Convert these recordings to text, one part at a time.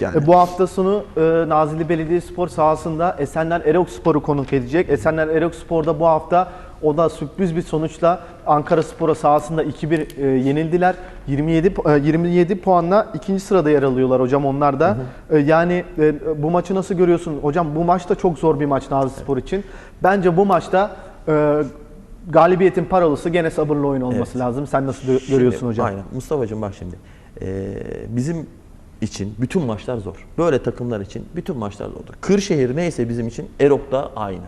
Yani. E, bu hafta sonu e, Nazilli Belediyespor sahasında Esenler Erok Spor'u konuk edecek. Esenler Erok Spor'da bu hafta o da sürpriz bir sonuçla Ankara Spor'a sahasında 2-1 e, yenildiler. 27 pu- e, 27 puanla ikinci sırada yer alıyorlar hocam onlar da. E, yani e, bu maçı nasıl görüyorsun? Hocam bu maç da çok zor bir maç Nazilli Spor için. Bence bu maçta e, galibiyetin paralısı gene sabırlı oyun olması lazım. Sen nasıl gö- görüyorsun Şimdi, hocam? Aynen. Mustafa'cığım bak şimdi. Ee, bizim için bütün maçlar zor. Böyle takımlar için bütün maçlar zordur. Kırşehir neyse bizim için Erok da aynı.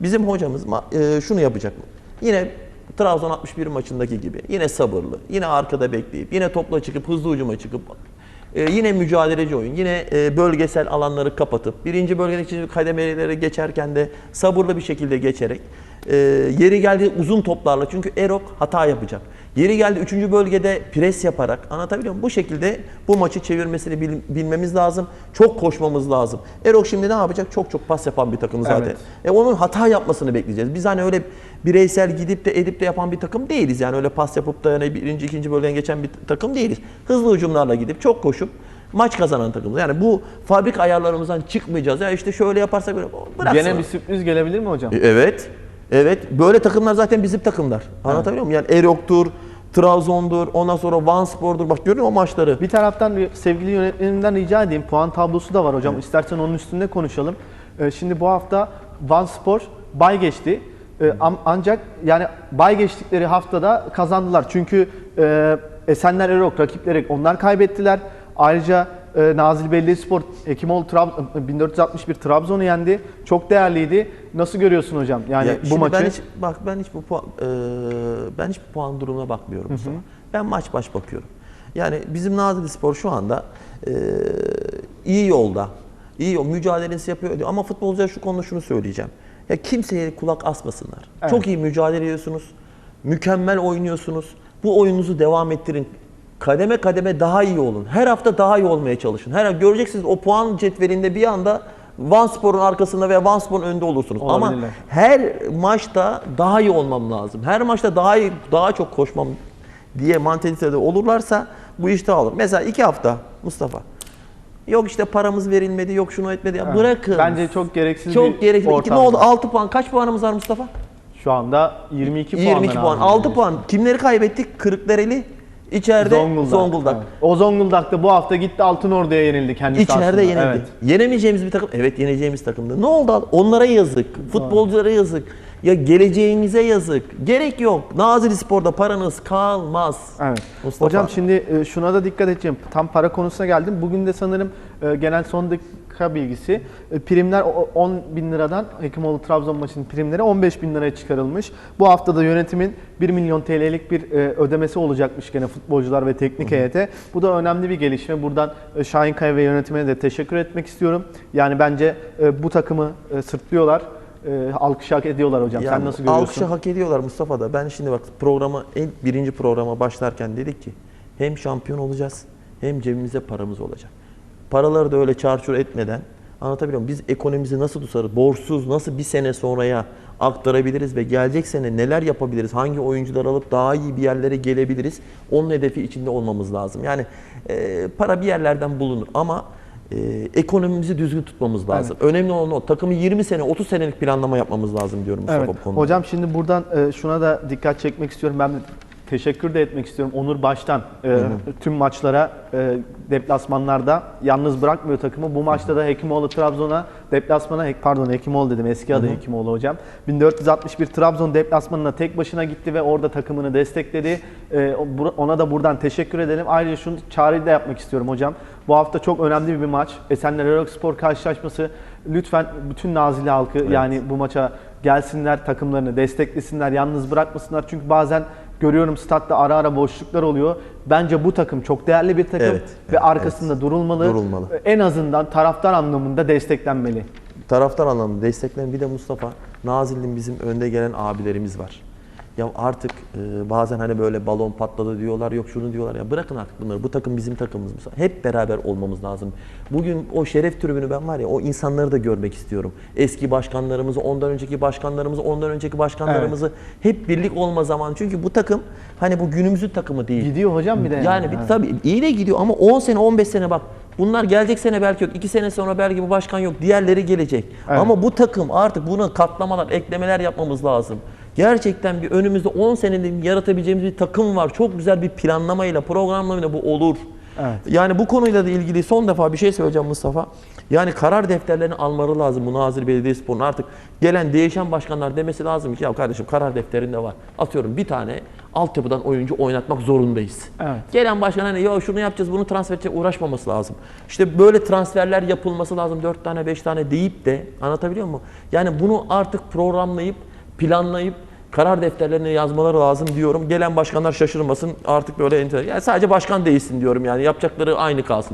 Bizim hocamız e, şunu yapacak. Yine Trabzon 61 maçındaki gibi. Yine sabırlı. Yine arkada bekleyip. Yine topla çıkıp hızlı hücuma çıkıp e, yine mücadeleci oyun. Yine e, bölgesel alanları kapatıp birinci bölgeden ikinci kademeleri geçerken de sabırlı bir şekilde geçerek e, yeri geldi uzun toplarla çünkü Erok hata yapacak. Yeri geldi 3. bölgede pres yaparak anlatabiliyor muyum? Bu şekilde bu maçı çevirmesini bil- bilmemiz lazım. Çok koşmamız lazım. Erok şimdi ne yapacak? Çok çok pas yapan bir takım zaten. Evet. E onun hata yapmasını bekleyeceğiz. Biz hani öyle bireysel gidip de edip de yapan bir takım değiliz. Yani öyle pas yapıp da yani birinci, ikinci bölgeden geçen bir takım değiliz. Hızlı hücumlarla gidip çok koşup maç kazanan takımız. Yani bu fabrika ayarlarımızdan çıkmayacağız. Ya işte şöyle yaparsak böyle bıraksın. Gene bir sürpriz gelebilir mi hocam? E, Evet. Evet. Böyle takımlar zaten bizim takımlar. Anlatabiliyor muyum? Yani Erok'tur, Trabzon'dur, ondan sonra Vanspor'dur. Bak görüyor musun o maçları? Bir taraftan sevgili yönetmenimden rica edeyim. Puan tablosu da var hocam. İstersen onun üstünde konuşalım. Ee, şimdi bu hafta Van Spor bay geçti. Ee, ancak yani bay geçtikleri haftada kazandılar. Çünkü e, Esenler Erok rakipleri onlar kaybettiler. Ayrıca e, Nazilli Belediyespor Hekimoğlu Trab- 1461 Trabzon'u yendi. Çok değerliydi. Nasıl görüyorsun hocam? Yani Ya bu şimdi maçı Ben hiç, bak ben hiç bu puan, e, ben hiç bu puan durumuna bakmıyorum Mustafa. Ben maç baş bakıyorum. Yani bizim Nazilli Spor şu anda e, iyi yolda. iyi yol, mücadelesi yapıyor diyor. Ama futbolcular şu konuda şunu söyleyeceğim. Ya kimseye kulak asmasınlar. Evet. Çok iyi mücadele ediyorsunuz. Mükemmel oynuyorsunuz. Bu oyununuzu devam ettirin. Kademe kademe daha iyi olun. Her hafta daha iyi olmaya çalışın. Her göreceksiniz o puan cetvelinde bir anda Van Spor'un arkasında veya Van Spor'un önünde olursunuz. Ama her maçta daha iyi olmam lazım. Her maçta daha iyi, daha çok koşmam diye mantalitede olurlarsa bu işte olur. Mesela iki hafta Mustafa. Yok işte paramız verilmedi, yok şunu etmedi. Ya bırakın. Bence çok gereksiz bir çok gerekli. İki, ne oldu? var. 6 puan. Kaç puanımız var Mustafa? Şu anda 22 puan. 22 puan. 6 puan. Kimleri kaybettik? Kırıklareli. İçeride Zonguldak. Zonguldak. Evet. O Zonguldak'ta bu hafta gitti Altınordu'ya yenildi kendisi İçeride aslında. yenildik. Evet. Yenemeyeceğimiz bir takım. Evet yeneceğimiz takımdı. Ne oldu? Onlara yazık. Futbolculara yazık. Ya geleceğinize yazık. Gerek yok. Nazilli Spor'da paranız kalmaz. Evet. Mustafa. Hocam şimdi e, şuna da dikkat edeceğim. Tam para konusuna geldim. Bugün de sanırım e, genel son dakika bilgisi. E, Primler o- 10 bin liradan Hekimoğlu Trabzon maçının primleri 15 bin liraya çıkarılmış. Bu hafta da yönetimin 1 milyon TL'lik bir e, ödemesi olacakmış gene futbolcular ve teknik heyete. Bu da önemli bir gelişme. Buradan e, Şahin Kaya ve yönetimine de teşekkür etmek istiyorum. Yani bence bu takımı sırtlıyorlar. E, alkış hak ediyorlar hocam. Ya Sen nasıl görüyorsun? Alkışı hak ediyorlar Mustafa da. Ben şimdi bak programa ilk birinci programa başlarken dedik ki hem şampiyon olacağız hem cebimize paramız olacak. Paraları da öyle çarçur etmeden anlatabiliyor muyum? Biz ekonomimizi nasıl tutarız? Borçsuz nasıl bir sene sonraya aktarabiliriz ve gelecek sene neler yapabiliriz? Hangi oyuncular alıp daha iyi bir yerlere gelebiliriz? Onun hedefi içinde olmamız lazım. Yani e, para bir yerlerden bulunur ama e, ekonomimizi düzgün tutmamız lazım. Önemli olan o. Takımı 20 sene, 30 senelik planlama yapmamız lazım diyorum Mustafa Evet. bu konuda. Hocam şimdi buradan e, şuna da dikkat çekmek istiyorum. Ben teşekkür de etmek istiyorum. Onur Baş'tan e, tüm maçlara e, deplasmanlarda yalnız bırakmıyor takımı. Bu maçta da Hekimoğlu Trabzon'a deplasmana pardon Hekimoğlu dedim eski adı Hekimoğlu hocam. 1461 Trabzon deplasmanına tek başına gitti ve orada takımını destekledi. E, ona da buradan teşekkür edelim. Ayrıca şunu çağrıyı da yapmak istiyorum hocam. Bu hafta çok önemli bir maç. Esenler Erokspor karşılaşması. Lütfen bütün Nazilli halkı yani bu maça gelsinler, takımlarını desteklesinler, yalnız bırakmasınlar. Çünkü bazen görüyorum statta ara ara boşluklar oluyor. Bence bu takım çok değerli bir takım Evet, ve evet, arkasında durulmalı. Durulmalı. En azından taraftar anlamında desteklenmeli. Taraftar anlamında destekleyen bir de Mustafa Nazilli'nin bizim önde gelen abilerimiz var. Ya artık e, bazen hani böyle balon patladı diyorlar, yok şunu diyorlar. Ya bırakın artık bunları. Bu takım bizim takımımız. Hep beraber olmamız lazım. Bugün o şeref tribünü ben var ya o insanları da görmek istiyorum. Eski başkanlarımızı, ondan önceki başkanlarımızı, ondan önceki başkanlarımızı hep birlik olma zamanı. Çünkü bu takım hani bu günümüzün takımı değil. Gidiyor hocam bir de. Yani bir, Evet. tabii iyi de gidiyor ama 10 sene 15 sene bak bunlar gelecek sene belki yok. 2 sene sonra belki bu başkan yok. Diğerleri gelecek. Evet. Ama bu takım artık buna katlamalar, eklemeler yapmamız lazım. Gerçekten bir önümüzde 10 senedir yaratabileceğimiz bir takım var. Çok güzel bir planlamayla, programlamayla bu olur. Evet. Yani bu konuyla da ilgili son defa bir şey söyleyeceğim Mustafa. Yani karar defterlerini almaları lazım Nazilli Belediyespor'un artık gelen değişen başkanlar demesi lazım ki ya kardeşim karar defterinde var. Atıyorum bir tane altyapıdan oyuncu oynatmak zorundayız. Evet. Gelen başkan hani ya şunu yapacağız bunu transfer edeceğiz uğraşmaması lazım. İşte böyle transferler yapılması lazım 4 tane 5 tane deyip de anlatabiliyor muyum? Yani bunu artık programlayıp planlayıp karar defterlerine yazmaları lazım diyorum. Gelen başkanlar şaşırmasın artık böyle enter- yani sadece başkan değilsin diyorum yani yapacakları aynı kalsın.